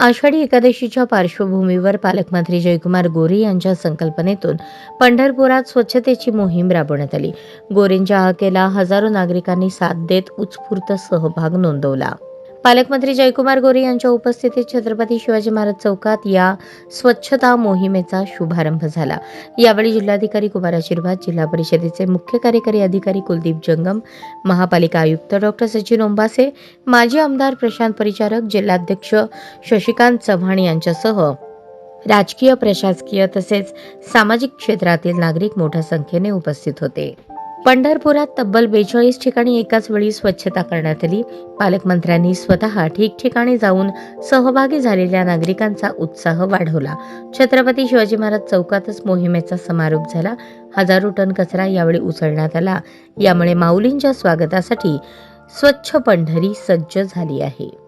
आषाढी एकादशीच्या पार्श्वभूमीवर पालकमंत्री जयकुमार गोरे यांच्या संकल्पनेतून पंढरपुरात स्वच्छतेची मोहीम राबवण्यात आली. गोरेंच्या हाकेला हजारो नागरिकांनी साथ देत उत्स्फूर्त सहभाग नोंदवला. पालकमंत्री जयकुमार गोरे यांच्या उपस्थितीत छत्रपती शिवाजी महाराज चौकात या स्वच्छता मोहिमेचा शुभारंभ झाला. यावेळी जिल्हाधिकारी कुमार आशीर्वाद जिल्हा परिषदेचे मुख्य कार्यकारी अधिकारी कुलदीप जंगम महापालिका आयुक्त डॉक्टर सचिन ओंबासे माजी आमदार प्रशांत परिचारक जिल्हाध्यक्ष शशिकांत चव्हाण यांच्यासह राजकीय प्रशासकीय तसेच सामाजिक क्षेत्रातील नागरिक मोठ्या संख्येने उपस्थित होते. पंढरपुरात तब्बल बेचाळीस ठिकाणी एकाच वेळी स्वच्छता करण्यात आली. पालकमंत्र्यांनी स्वतः ठिकठिकाणी जाऊन सहभागी झालेल्या नागरिकांचा उत्साह वाढवला. छत्रपती शिवाजी महाराज चौकातच मोहिमेचा समारोप झाला. हजारो टन कचरा यावेळी उचलण्यात आला. यामुळे माऊलींच्या स्वागतासाठी स्वच्छ पंढरी सज्ज झाली आहे.